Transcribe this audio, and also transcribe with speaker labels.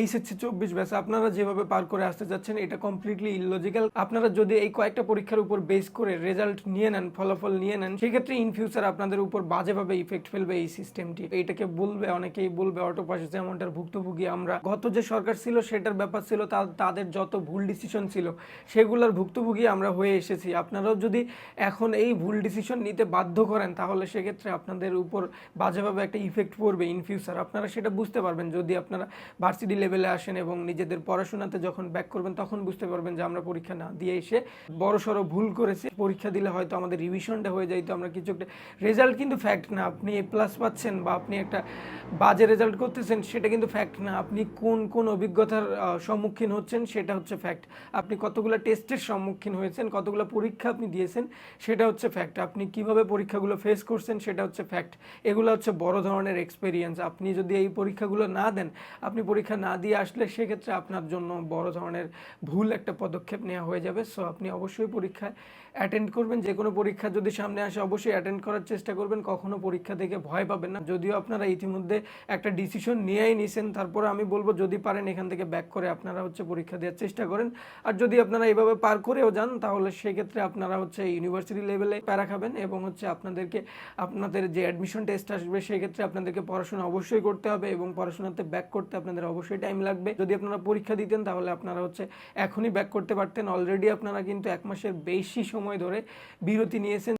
Speaker 1: HSC চব্বিশ ব্যাস আপনারা যেভাবে পার করে আসতে যাচ্ছেন এটা কমপ্লিটলি ইললজিক্যাল আপনারা যদি এই কয়েকটা পরীক্ষার উপর বেস করে রেজাল্ট নিয়ে নেন, ফলাফল নিয়ে নেন, সেক্ষেত্রে ইন ফিউচার আপনাদের উপর বাজেভাবে ইফেক্ট ফেলবে এই সিস্টেমটি এটাকে বলবে, অনেকেই বলবে অটো পাস যেমনটার ভুক্তভোগী আমরা। গত যে সরকার ছিল, সেটার ব্যাপার ছিল তাদের যত ভুল ডিসিশন ছিল, সেগুলোর ভুক্তভোগী আমরা হয়ে এসেছি। আপনারাও যদি এখন এই ভুল ডিসিশন নিতে বাধ্য করেন, তাহলে সেক্ষেত্রে আপনাদের উপর বাজেভাবে একটা ইফেক্ট পড়বে ইন ফিউচার আপনারা সেটা বুঝতে পারবেন, যদি আপনারা ভার্সিটি লেভেলে আসেন এবং নিজেদের পড়াশোনাতে যখন ব্যাক করবেন, তখন বুঝতে পারবেন যে আমরা পরীক্ষা না দিয়ে এসে বড় সড়ো ভুল করেছি। পরীক্ষা দিলে হয়তো আমাদের রিভিশনটা হয়ে যাইতো আমরা কিছু একটা রেজাল্ট কিন্তু ফ্যাক্ট না। আপনি এ প্লাস পাচ্ছেন বা আপনি একটা বাজে রেজাল্ট করতেছেন, সেটা কিন্তু ফ্যাক্ট না। আপনি কোন কোন অভিজ্ঞতার সম্মুখীন হচ্ছেন, সেটা হচ্ছে ফ্যাক্ট আপনি কতগুলো টেস্টের সম্মুখীন হয়েছেন, কতগুলো পরীক্ষা আপনি দিয়েছেন, সেটা হচ্ছে ফ্যাক্ট আপনি কীভাবে পরীক্ষাগুলো ফেস করছেন, সেটা হচ্ছে ফ্যাক্ট এগুলো হচ্ছে বড় ধরনের এক্সপেরিয়েন্স আপনি যদি এই পরীক্ষাগুলো না দেন, আপনি পরীক্ষা না দিয়ে আসলে সেক্ষেত্রে আপনার জন্য বড় ধরনের ভুল একটা পদক্ষেপ নেওয়া হয়ে যাবে। সো আপনি অবশ্যই পরীক্ষায় অ্যাটেন্ড করবেন। যে কোনো পরীক্ষা যদি সামনে আসে, অবশ্যই অ্যাটেন্ড করার চেষ্টা করবেন। কখনো পরীক্ষা থেকে ভয় পাবেন না। যদিও আপনারা ইতিমধ্যে একটা ডিসিশন নিয়েই নিছেন, তারপরে আমি বলব, যদি পারেন এখান থেকে ব্যাক করে আপনারা হচ্ছে পরীক্ষা দেওয়ার চেষ্টা করেন। আর যদি আপনারা এভাবে পার করেও যান, তাহলে সেক্ষেত্রে আপনারা হচ্ছে ইউনিভার্সিটি লেভেলে প্যারা খাবেন এবং হচ্ছে আপনাদেরকে, আপনাদের যে অ্যাডমিশন টেস্ট আসবে, সেক্ষেত্রে আপনাদেরকে পড়াশোনা অবশ্যই করতে হবে এবং পড়াশোনাতে ব্যাক করতে আপনাদের অবশ্যই টাইম লাগবে। যদি আপনারা পরীক্ষা দিতেন, তাহলে আপনারা হচ্ছে এখনই ব্যাক করতে পারতেন। অলরেডি আপনারা কিন্তু এক মাসের বেশি সময় ধরে বিরতি নিয়েছেন।